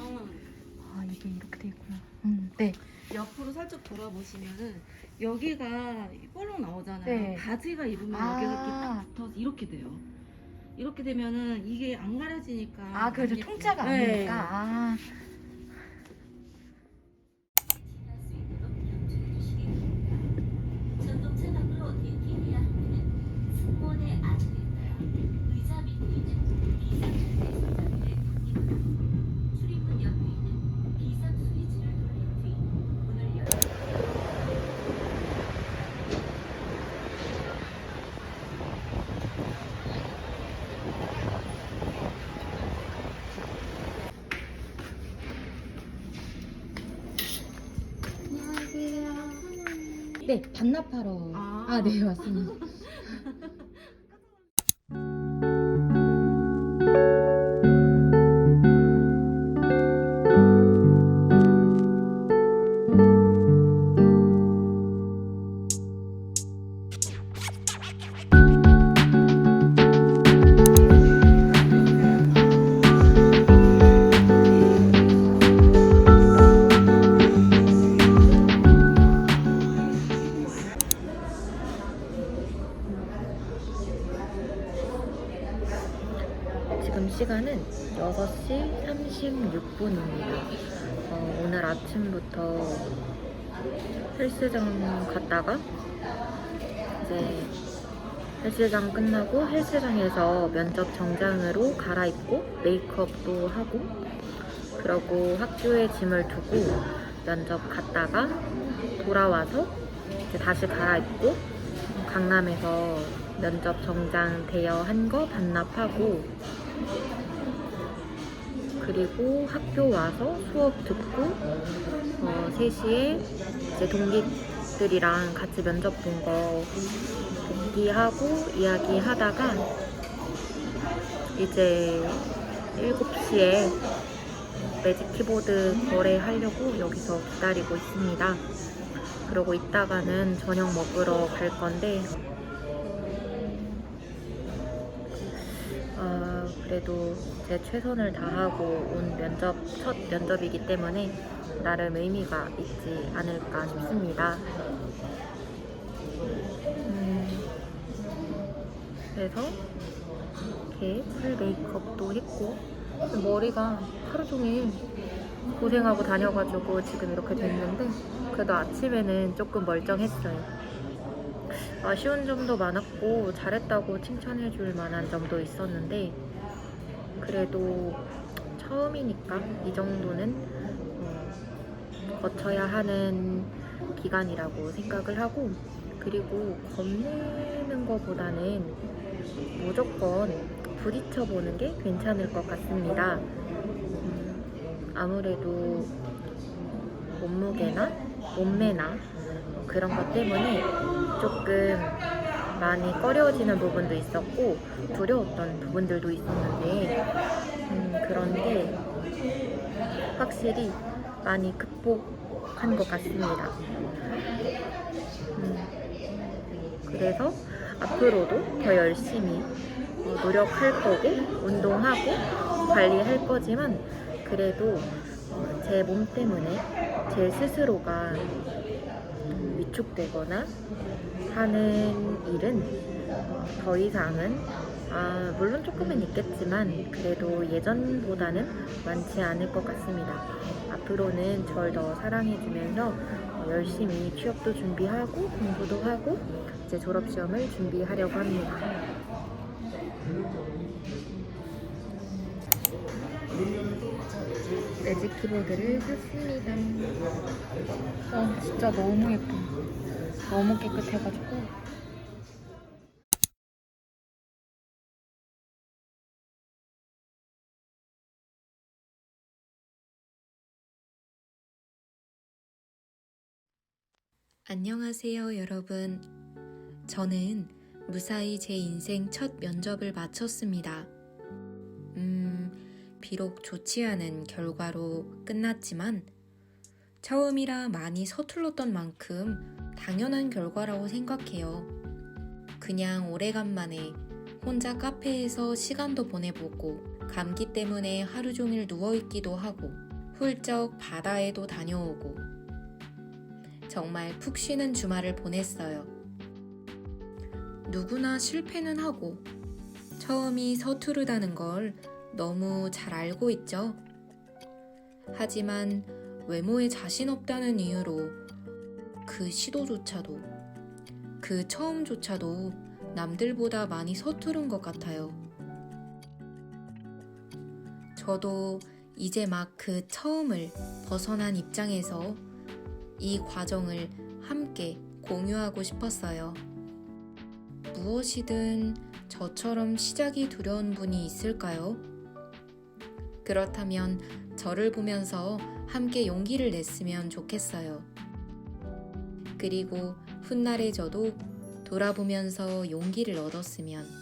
뛰면 아 이게 이렇게 돼 있구나. 음, 네. 옆으로 살짝 돌아보시면은 여기가 볼록 나오잖아요. 네. 바지가 입으면 아. 여기가 이렇게 딱 붙어서 이렇게 돼요. 이렇게 되면은 이게 안 가려지니까. 아안 예뻐요. 통짜가 네. 아니니까. 아. 전동차 밖으로 대피해야 하는 승무원의 안전일까요? 의자 밑에 있는 비상전대 손잡이를 당기고 출입문 옆에 있는 비상 스위치를 돌린 뒤 문을 열 네 반납하러. 아. 아 네 맞습니다. 지금 시간은 6시 36분입니다. 어, 오늘 아침부터 헬스장 갔다가 이제 헬스장 끝나고 헬스장에서 면접 정장으로 갈아입고 메이크업도 하고 그러고 학교에 짐을 두고 면접 갔다가 돌아와서 이제 다시 갈아입고 강남에서 면접 정장 대여한 거 반납하고 그리고 학교 와서 수업 듣고 어, 3시에 이제 동기들이랑 같이 면접 본거 복귀하고 이야기하다가 이제 7시에 매직 키보드 거래하려고 여기서 기다리고 있습니다. 그러고 있다가는 저녁 먹으러 갈 건데 그래도 제 최선을 다하고 온 면접, 첫 면접이기 때문에 나름 의미가 있지 않을까 싶습니다. 음, 그래서 이렇게 풀 메이크업도 했고 머리가 하루 종일 고생하고 다녀가지고 지금 이렇게 됐는데 그래도 아침에는 조금 멀쩡했어요. 아쉬운 점도 많았고 잘했다고 칭찬해줄 만한 점도 있었는데 그래도 처음이니까 이 정도는 어, 거쳐야 하는 기간이라고 생각을 하고 그리고 겁내는 것보다는 무조건 부딪혀보는 게 괜찮을 것 같습니다. 음, 아무래도 몸무게나 몸매나 그런 것 때문에 조금 많이 꺼려지는 부분도 있었고 두려웠던 부분들도 있었는데 음, 그런 게 확실히 많이 극복한 것 같습니다. 음, 그래서 앞으로도 더 열심히 어, 노력할 거고 운동하고 관리할 거지만 그래도 어, 제몸 때문에 제 스스로가 음, 위축되거나 하는 일은 어, 더 이상은 아, 물론 조금은 있겠지만 그래도 예전보다는 많지 않을 것 같습니다. 앞으로는 절 더 사랑해주면서 어, 열심히 취업도 준비하고 공부도 하고 이제 졸업 시험을 준비하려고 합니다. 매직 키보드를 샀습니다. 어, 진짜 너무 예뻐. 너무 깨끗해가지고. 안녕하세요, 여러분. 저는 무사히 제 인생 첫 면접을 마쳤습니다. 음, 비록 좋지 않은 결과로 끝났지만, 처음이라 많이 서툴렀던 만큼 당연한 결과라고 생각해요. 그냥 오래간만에 혼자 카페에서 시간도 보내보고 감기 때문에 하루 종일 누워있기도 하고 훌쩍 바다에도 다녀오고 정말 푹 쉬는 주말을 보냈어요. 누구나 실패는 하고 처음이 서투르다는 걸 너무 잘 알고 있죠. 하지만 외모에 자신 없다는 이유로 그 시도조차도 그 처음조차도 남들보다 많이 서투른 것 같아요. 저도 이제 막 그 처음을 벗어난 입장에서 이 과정을 함께 공유하고 싶었어요. 무엇이든 저처럼 시작이 두려운 분이 있을까요? 그렇다면 저를 보면서 함께 용기를 냈으면 좋겠어요. 그리고 훗날에 저도 돌아보면서 용기를 얻었으면